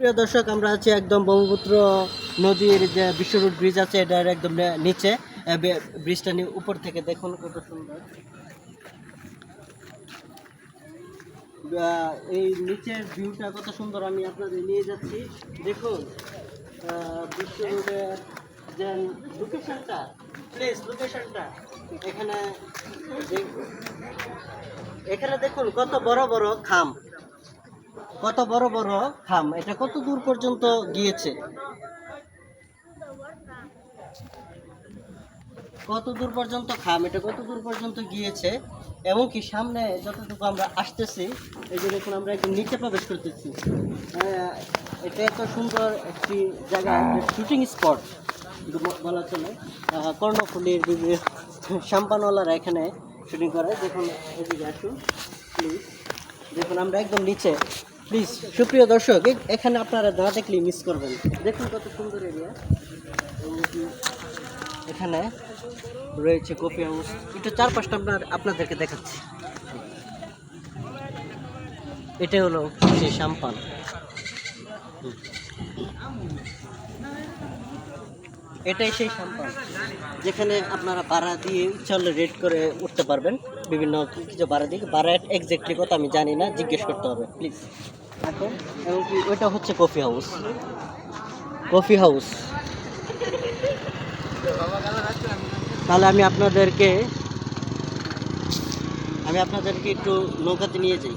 প্রিয় দর্শক আমরা আছি একদম ব্রহ্মপুত্র নদীর যে বিশ্ব রোড ব্রিজ আছে এটার একদম নিচে। ব্রিজটা নিয়ে উপর থেকে দেখুন কত সুন্দর। এই নিচের ভিউটা কত সুন্দর আমি আপনাদের নিয়ে যাচ্ছি। দেখুন আহ, বিশ্ব যে লোকেশনটা প্লেস লোকেশনটা এখানে এখানে দেখুন কত বড় বড় খাম। কত বড় বড় খাম এটা কত দূর পর্যন্ত গিয়েছে? কত দূর পর্যন্ত খাম এটা কত দূর পর্যন্ত গিয়েছে? এবং কি সামনে যতটুকু আমরা আসতেছি এই যে দেখুন আমরা একদম নিচে প্রবেশ করতেছি। এটা এত সুন্দর একটি জায়গা শুটিং স্পট বলা চলে। কর্ণফুলির বিভিন্ন শ্যাম্পানওয়ালারা এখানে শুটিং করে দেখুন এদিকে আসুন প্লিজ দেখুন আমরা একদম নিচে। প্লিজ সুপ্রিয় দর্শক এখানে আপনারা না দেখলে মিস করবেন। দেখুন কত সুন্দর এরিয়া এখানে রয়েছে কফি হাউস এটা চারপাশটা আপনার আপনাদেরকে দেখাচ্ছি। এটা হলো সেই সাম্পান। হুম। এটাই সেই সম্পদ যেখানে আপনারা ভাড়া দিয়ে ইচ্ছা হলে রেট করে উঠতে পারবেন। বিভিন্ন কিছু ভাড়া দিয়ে। ভাড়া এক্স্যাক্টলি কথা আমি জানি না জিজ্ঞেস করতে হবে প্লিজ এবং কি ওইটা হচ্ছে কফি হাউস কফি হাউস তাহলে আমি আপনাদেরকে আমি আপনাদেরকে একটু নৌকাতে নিয়ে যাই।